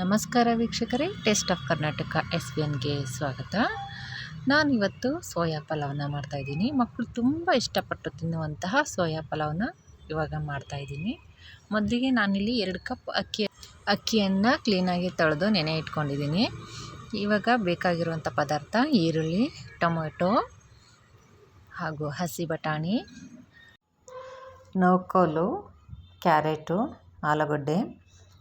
ನಮಸ್ಕಾರ ವೀಕ್ಷಕರೇ, taste of Karnataka S B ಎನ್ಗೆ ಸ್ವಾಗತ. ನಾನಿವತ್ತು ಸೋಯಾ ಪಲಾವ್ನ ಮಾಡ್ತಾಯಿದ್ದೀನಿ ಮಕ್ಕಳು ತುಂಬ ಇಷ್ಟಪಟ್ಟು ತಿನ್ನುವಂತಹ ಸೋಯಾ ಪಲಾವ್ನ ಇವಾಗ ಮಾಡ್ತಾಯಿದ್ದೀನಿ ಮೊದಲಿಗೆ ನಾನಿಲ್ಲಿ ಎರಡು ಕಪ್ ಅಕ್ಕಿ, ಅಕ್ಕಿಯನ್ನು ಕ್ಲೀನಾಗಿ ತೊಳೆದು ನೆನೆ ಇಟ್ಕೊಂಡಿದ್ದೀನಿ. ಇವಾಗ ಬೇಕಾಗಿರುವಂಥ ಪದಾರ್ಥ ಈರುಳ್ಳಿ, ಟೊಮೆಟೊ ಹಾಗೂ ಹಸಿ ಬಟಾಣಿ, ನೌಕೋಲು, ಕ್ಯಾರೆಟು, ಆಲೂಗಡ್ಡೆ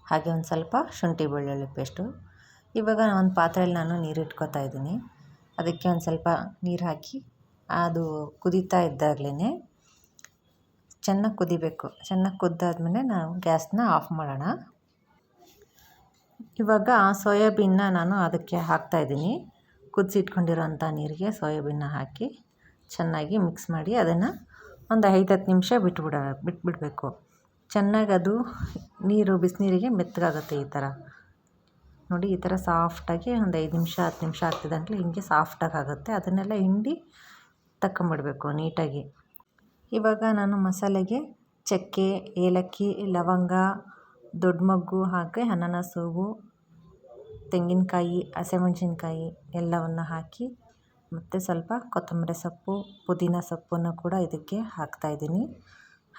ಹಾಗೆ ಒಂದು ಸ್ವಲ್ಪ ಶುಂಠಿ ಬೆಳ್ಳುಳ್ಳಿ ಪೇಸ್ಟು. ಇವಾಗ ಒಂದು ಪಾತ್ರೆಯಲ್ಲಿ ನಾನು ನೀರು ಇಟ್ಕೋತಾ ಇದ್ದೀನಿ. ಅದಕ್ಕೆ ಒಂದು ಸ್ವಲ್ಪ ನೀರು ಹಾಕಿ ಅದು ಕುದೀತಾ ಇದ್ದಾಗಲೇ ಚೆನ್ನಾಗಿ ಕುದಿಬೇಕು. ಚೆನ್ನಾಗಿ ಕುದ್ದಾದ್ಮೇಲೆ ನಾವು ಗ್ಯಾಸ್ನ ಆಫ್ ಮಾಡೋಣ. ಇವಾಗ ಸೋಯಾಬೀನ್ನ ನಾನು ಅದಕ್ಕೆ ಹಾಕ್ತಾಯಿದ್ದೀನಿ ಕುದಿಸಿಟ್ಕೊಂಡಿರೋಂಥ ನೀರಿಗೆ ಸೋಯಾಬೀನ್ನ ಹಾಕಿ ಚೆನ್ನಾಗಿ ಮಿಕ್ಸ್ ಮಾಡಿ ಅದನ್ನು ಒಂದು ಐದು ಹತ್ತು ನಿಮಿಷ ಬಿಟ್ಬಿಡ ಬಿಟ್ಬಿಡಬೇಕು. ಚೆನ್ನಾಗಿ ಅದು ನೀರು, ಬಿಸಿನೀರಿಗೆ ಮೆತ್ತಗಾಗುತ್ತೆ ಈ ಥರ. ನೋಡಿ, ಈ ಥರ ಸಾಫ್ಟಾಗಿ ಒಂದು ಐದು ನಿಮಿಷ, ಹತ್ತು ನಿಮಿಷ ಆಗ್ತಿದ್ದಂಗೆ ಹಿಂಗೆ ಸಾಫ್ಟಾಗಿ ಆಗುತ್ತೆ ಅದನ್ನೆಲ್ಲ ಹಿಂಡಿ ತಕ್ಕಂಬಿಡಬೇಕು ನೀಟಾಗಿ. ಇವಾಗ ನಾನು ಮಸಾಲೆಗೆ ಚಕ್ಕೆ, ಏಲಕ್ಕಿ, ಲವಂಗ, ದೊಡ್ಡ ಮಗ್ಗು ಹಾಕಿ ಅನಾನಸ್, ತೆಂಗಿನಕಾಯಿ, ಹಸಿಮೆಣ್ಸಿನ್ಕಾಯಿ ಎಲ್ಲವನ್ನು ಹಾಕಿ ಮತ್ತು ಸ್ವಲ್ಪ ಕೊತ್ತಂಬರಿ ಸೊಪ್ಪು, ಪುದೀನ ಸೊಪ್ಪನ್ನು ಕೂಡ ಇದಕ್ಕೆ ಹಾಕ್ತಾಯಿದ್ದೀನಿ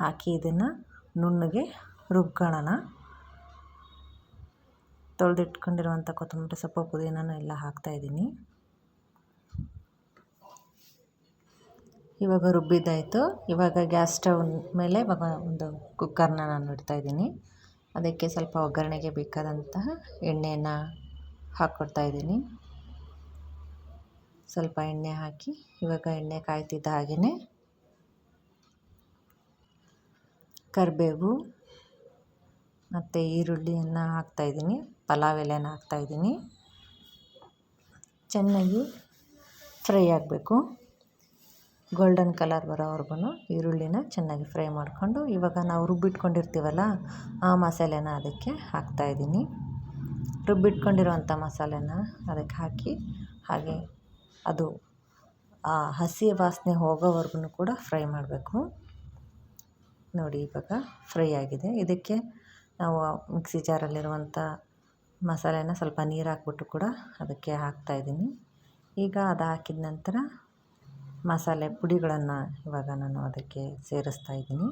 ಹಾಕಿ ಇದನ್ನು ನುಣ್ಣಗೆ ರುಬ್ಕೊಳ್ಳೋಣ. ತೊಳೆದಿಟ್ಕೊಂಡಿರುವಂಥ ಕೊತ್ತಂಬರಿ ಸೊಪ್ಪು, ಪುದೀನನೂ ಎಲ್ಲ ಹಾಕ್ತಾಯಿದ್ದೀನಿ ಇವಾಗ ರುಬ್ಬಿದ್ದಾಯಿತು. ಇವಾಗ ಗ್ಯಾಸ್ ಸ್ಟವ್ ಮೇಲೆ ಇವಾಗ ಒಂದು ಕುಕ್ಕರ್ನ ನಾನು ಇಡ್ತಾಯಿದ್ದೀನಿ ಅದಕ್ಕೆ ಸ್ವಲ್ಪ ಒಗ್ಗರಣೆಗೆ ಬೇಕಾದಂತಹ ಎಣ್ಣೆಯನ್ನು ಹಾಕ್ಕೊಡ್ತಾಯಿದ್ದೀನಿ ಸ್ವಲ್ಪ ಎಣ್ಣೆ ಹಾಕಿ ಇವಾಗ ಎಣ್ಣೆ ಕಾಯ್ತಿದ್ದ ಹಾಗೆಯೇ ಕರಿಬೇವು ಮತ್ತು ಈರುಳ್ಳಿಯನ್ನು ಹಾಕ್ತಾಯಿದ್ದೀನಿ ಪಲಾವ್ ಎಲೆನ ಹಾಕ್ತಾಯಿದ್ದೀನಿ ಚೆನ್ನಾಗಿ ಫ್ರೈ ಆಗಬೇಕು. ಗೋಲ್ಡನ್ ಕಲರ್ ಬರೋವರೆಗೂ ಈರುಳ್ಳಿನ ಚೆನ್ನಾಗಿ ಫ್ರೈ ಮಾಡಿಕೊಂಡು, ಇವಾಗ ನಾವು ರುಬ್ಬಿಟ್ಕೊಂಡಿರ್ತೀವಲ್ಲ, ಆ ಮಸಾಲೆನ ಅದಕ್ಕೆ ಹಾಕ್ತಾಯಿದ್ದೀನಿ ರುಬ್ಬಿಟ್ಕೊಂಡಿರುವಂಥ ಮಸಾಲೆನ ಅದಕ್ಕೆ ಹಾಕಿ, ಹಾಗೆ ಅದು ಆ ಹಸಿ ವಾಸನೆ ಹೋಗೋವರೆಗೂ ಕೂಡ ಫ್ರೈ ಮಾಡಬೇಕು. ನೋಡಿ ಇವಾಗ ಫ್ರೈ ಆಗಿದೆ. ಇದಕ್ಕೆ ನಾವು ಮಿಕ್ಸಿ ಜಾರಲ್ಲಿರುವಂಥ ಮಸಾಲೆನ ಸ್ವಲ್ಪ ನೀರು ಹಾಕ್ಬಿಟ್ಟು ಕೂಡ ಅದಕ್ಕೆ ಹಾಕ್ತಾಯಿದ್ದೀನಿ ಈಗ ಅದು ಹಾಕಿದ ನಂತರ ಮಸಾಲೆ ಪುಡಿಗಳನ್ನು ಇವಾಗ ನಾನು ಅದಕ್ಕೆ ಸೇರಿಸ್ತಾ ಇದ್ದೀನಿ.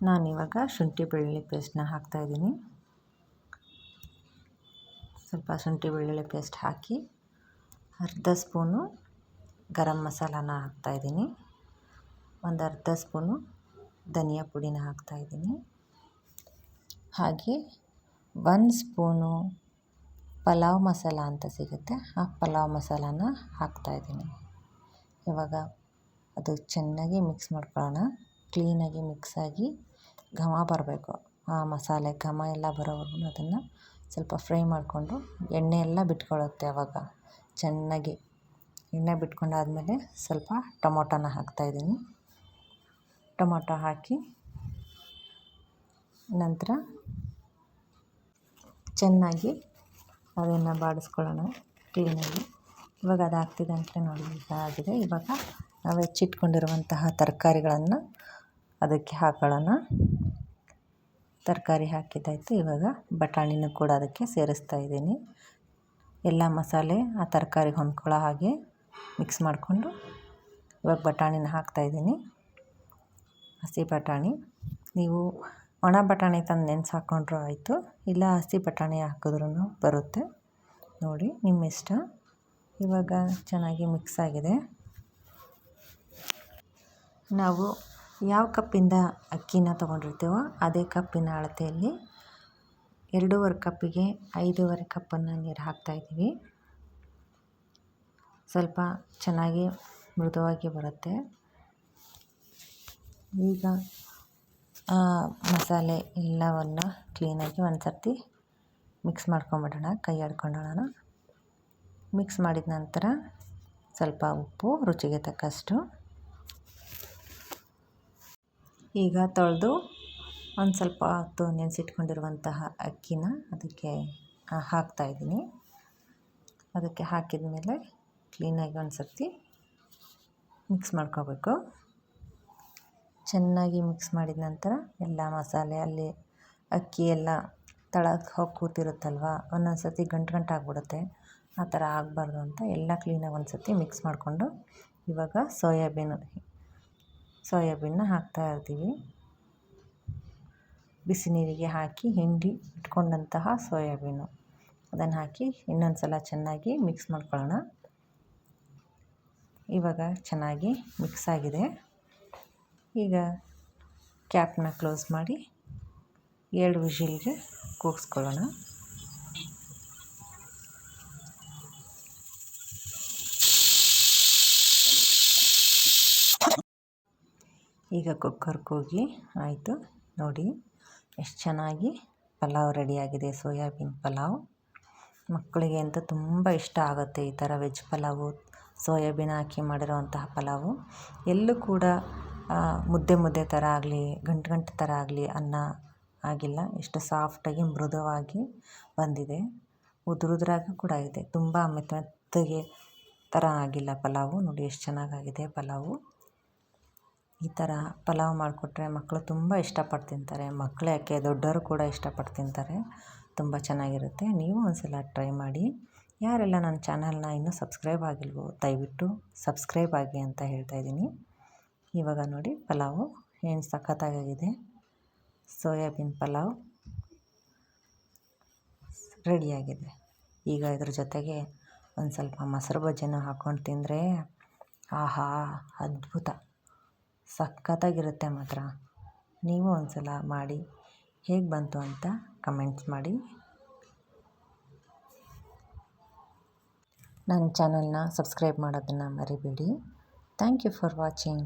ನಾನಿವಾಗ ಶುಂಠಿ ಬೆಳ್ಳುಳ್ಳಿ ಪೇಸ್ಟನ್ನ ಹಾಕ್ತಾಯಿದ್ದೀನಿ ಸ್ವಲ್ಪ ಶುಂಠಿ ಬೆಳ್ಳುಳ್ಳಿ ಪೇಸ್ಟ್ ಹಾಕಿ ಅರ್ಧ ಸ್ಪೂನು ಗರಂ ಮಸಾಲಾನ ಹಾಕ್ತಾಯಿದ್ದೀನಿ ಒಂದು ಅರ್ಧ ಸ್ಪೂನು ಧನಿಯಾ ಪುಡಿನ ಹಾಕ್ತಾಯಿದ್ದೀನಿ ಹಾಗೆ ಒಂದು ಸ್ಪೂನು ಪಲಾವ್ ಮಸಾಲ ಅಂತ ಸಿಗುತ್ತೆ. ಆ ಪಲಾವ್ ಮಸಾಲಾನ ಹಾಕ್ತಾಯಿದ್ದೀನಿ ಇವಾಗ ಅದು ಚೆನ್ನಾಗಿ ಮಿಕ್ಸ್ ಮಾಡ್ಕೊಳ್ಳೋಣ. ಕ್ಲೀನಾಗಿ ಮಿಕ್ಸಾಗಿ ಘಮ ಬರಬೇಕು. ಆ ಮಸಾಲೆ ಘಮ ಎಲ್ಲ ಬರೋವರೆಗೂ ಅದನ್ನು ಸ್ವಲ್ಪ ಫ್ರೈ ಮಾಡಿಕೊಂಡು ಎಣ್ಣೆ ಎಲ್ಲ ಬಿಟ್ಕೊಳ್ಳುತ್ತೆ ಆವಾಗ ಚೆನ್ನಾಗಿ ಎಣ್ಣೆ ಬಿಟ್ಕೊಂಡಾದಮೇಲೆ ಸ್ವಲ್ಪ ಟೊಮೊಟೊನ ಹಾಕ್ತಾಯಿದ್ದೀನಿ ಟೊಮೊಟೊ ಹಾಕಿ ನಂತರ ಚೆನ್ನಾಗಿ ಅದನ್ನು ಬಾಡಿಸ್ಕೊಳ್ಳೋಣ ಕ್ಲೀನಾಗಿ. ಇವಾಗ ಅದು ಅಂತಲೇ ನೋಡಿ, ಈಗ ಆಗಿದೆ. ಇವಾಗ ನಾವು ಹೆಚ್ಚಿಟ್ಕೊಂಡಿರುವಂತಹ ತರಕಾರಿಗಳನ್ನು ಅದಕ್ಕೆ ಹಾಕೊಳ್ಳೋಣ. ತರಕಾರಿ ಹಾಕಿದ್ದಾಯಿತು. ಇವಾಗ ಬಟಾಣಿನೂ ಕೂಡ ಅದಕ್ಕೆ ಸೇರಿಸ್ತಾ ಇದ್ದೀನಿ. ಎಲ್ಲ ಮಸಾಲೆ ಆ ತರಕಾರಿಗೆ ಹೊಂದ್ಕೊಳ್ಳೋ ಹಾಗೆ ಮಿಕ್ಸ್ ಮಾಡಿಕೊಂಡು ಇವಾಗ ಬಟಾಣಿನ ಹಾಕ್ತಾಯಿದ್ದೀನಿ ಹಸಿ ಬಟಾಣಿ. ನೀವು ಒಣ ಬಟಾಣಿ ತಂದು ನೆನೆಸಿ ಹಾಕ್ಕೊಂಡ್ರೂ ಆಯಿತು. ಇಲ್ಲ ಹಸಿ ಬಟಾಣಿ ಹಾಕಿದ್ರೂ ಬರುತ್ತೆ. ನೋಡಿ, ನಿಮ್ಮ ಇಷ್ಟ. ಇವಾಗ ಚೆನ್ನಾಗಿ ಮಿಕ್ಸ್ ಆಗಿದೆ. ನಾವು ಯಾವ ಕಪ್ಪಿಂದ ಅಕ್ಕಿನ ತೊಗೊಂಡಿರ್ತೀವೋ ಅದೇ ಕಪ್ಪಿನ ಅಳತೆಯಲ್ಲಿ ಎರಡೂವರೆ ಕಪ್ಪಿಗೆ ಐದೂವರೆ ಕಪ್ಪನ್ನು ನೀರು ಹಾಕ್ತಾಯಿದ್ದೀವಿ ಸ್ವಲ್ಪ ಚೆನ್ನಾಗಿ ಮೃದುವಾಗಿ ಬರುತ್ತೆ. ಈಗ ಮಸಾಲೆ ಎಲ್ಲವನ್ನು ಕ್ಲೀನಾಗಿ ಒಂದು ಸರ್ತಿ ಮಿಕ್ಸ್ ಮಾಡ್ಕೊಂಬಿಡೋಣ, ಕೈ ಆಡ್ಕೊಂಡೋಣ ಮಿಕ್ಸ್ ಮಾಡಿದ ನಂತರ ಸ್ವಲ್ಪ ಉಪ್ಪು, ರುಚಿಗೆ ತಕ್ಕಷ್ಟು. ಈಗ ತೊಳೆದು ಒಂದು ಸ್ವಲ್ಪ ಹೊತ್ತು ನೆನೆಸಿಟ್ಕೊಂಡಿರುವಂತಹ ಅಕ್ಕಿನ ಅದಕ್ಕೆ ಹಾಕ್ತಾಯಿದ್ದೀನಿ ಅದಕ್ಕೆ ಹಾಕಿದ ಮೇಲೆ ಕ್ಲೀನಾಗಿ ಒಂದು ಸರ್ತಿ ಮಿಕ್ಸ್ ಮಾಡ್ಕೋಬೇಕು. ಚೆನ್ನಾಗಿ ಮಿಕ್ಸ್ ಮಾಡಿದ ನಂತರ ಎಲ್ಲ ಮಸಾಲೆ, ಅಲ್ಲಿ ಅಕ್ಕಿ ಎಲ್ಲ ತಳಕ್ಕೆ ಹೋಗಿ ಕೂತಿರುತ್ತಲ್ವ, ಒಂದೊಂದು ಸರ್ತಿ ಗಂಟು ಗಂಟು ಆಗಿಬಿಡುತ್ತೆ. ಆ ಥರ ಆಗಬಾರ್ದು ಅಂತ ಎಲ್ಲ ಕ್ಲೀನಾಗಿ ಒಂದು ಸರ್ತಿ ಮಿಕ್ಸ್ ಮಾಡಿಕೊಂಡು ಇವಾಗ ಸೋಯಾಬೀನು ಸೋಯಾಬೀನ್ನ ಹಾಕ್ತಾಯಿರ್ತೀವಿ ಬಿಸಿ ನೀರಿಗೆ ಹಾಕಿ ಹಿಂಡಿ ಇಟ್ಕೊಂಡಂತಹ ಸೋಯಾಬೀನು. ಅದನ್ನು ಹಾಕಿ ಇನ್ನೊಂದು ಸಲ ಚೆನ್ನಾಗಿ ಮಿಕ್ಸ್ ಮಾಡ್ಕೊಳ್ಳೋಣ. ಇವಾಗ ಚೆನ್ನಾಗಿ ಮಿಕ್ಸ್ ಆಗಿದೆ. ಈಗ ಕ್ಯಾಪ್ನ ಕ್ಲೋಸ್ ಮಾಡಿ ಎರಡು ವಿಷಿಲ್ಗೆ ಕೂಗಿಸ್ಕೊಳ್ಳೋಣ. ಈಗ ಕುಕ್ಕರ್ ಕೂಗಿ ಆಯಿತು. ನೋಡಿ, ಎಷ್ಟು ಚೆನ್ನಾಗಿ ಪಲಾವ್ ರೆಡಿಯಾಗಿದೆ. ಸೋಯಾಬೀನ್ ಪಲಾವ್. ಮಕ್ಕಳಿಗೆ ಅಂತ ತುಂಬ ಇಷ್ಟ ಆಗುತ್ತೆ ಈ ಥರ ವೆಜ್ ಪಲಾವು. ಸೋಯಾಬೀನ್ ಹಾಕಿ ಮಾಡಿರುವಂತಹ ಪಲಾವು. ಎಲ್ಲೂ ಕೂಡ ಮುದ್ದೆ ಮುದ್ದೆ ಥರ ಆಗಲಿ, ಗಂಟು ಗಂಟು ಥರ ಆಗಲಿ ಅನ್ನ ಆಗಿಲ್ಲ. ಎಷ್ಟು ಸಾಫ್ಟಾಗಿ ಮೃದುವಾಗಿ ಬಂದಿದೆ. ಉದುರುದ್ರಾಗೂ ಕೂಡ ಇದೆ. ತುಂಬ ಮೆತ್ತ ಮೆತ್ತಗೆ ಥರ ಆಗಿಲ್ಲ ಪಲಾವು. ನೋಡಿ ಎಷ್ಟು ಚೆನ್ನಾಗಾಗಿದೆ ಪಲಾವು. ಈ ಥರ ಪಲಾವ್ ಮಾಡಿಕೊಟ್ರೆ ಮಕ್ಕಳು ತುಂಬ ಇಷ್ಟಪಟ್ಟು ತಿಂತಾರೆ. ಮಕ್ಕಳು ಯಾಕೆ ದೊಡ್ಡವರು ಕೂಡ ಇಷ್ಟಪಟ್ಟು ತಿಂತಾರೆ. ತುಂಬ ಚೆನ್ನಾಗಿರುತ್ತೆ. ನೀವು ಒಂದು ಸಲ ಟ್ರೈ ಮಾಡಿ. ಯಾರೆಲ್ಲ ನನ್ನ ಚಾನಲ್ನ ಇನ್ನೂ ಸಬ್ಸ್ಕ್ರೈಬ್ ಆಗಿಲ್ವೋ, ದಯವಿಟ್ಟು ಸಬ್ಸ್ಕ್ರೈಬ್ ಆಗಿ ಅಂತ ಹೇಳ್ತಾ ಇದ್ದೀನಿ. ಇವಾಗ ನೋಡಿ, ಪಲಾವು ಏನು ಸಖತ್ತಾಗಿದೆ ಸೋಯಾಬೀನ್ ಪಲಾವ್ ರೆಡಿಯಾಗಿದೆ. ಈಗ ಇದ್ರ ಜೊತೆಗೆ ಒಂದು ಸ್ವಲ್ಪ ಮೊಸರು ಬಜ್ಜಿನೂ ಹಾಕ್ಕೊಂಡು ತಿಂದರೆ ಆಹಾ, ಅದ್ಭುತ. ಸಖತ್ತಾಗಿರುತ್ತೆ ಮಾತ್ರ. ನೀವು ಒಂದು ಸಲ ಮಾಡಿ ಹೇಗೆ ಬಂತು ಅಂತ ಕಮೆಂಟ್ಸ್ ಮಾಡಿ. ನನ್ನ ಚಾನಲ್ನ ಸಬ್ಸ್ಕ್ರೈಬ್ ಮಾಡೋದನ್ನು ಮರಿಬೇಡಿ. Thank you for watching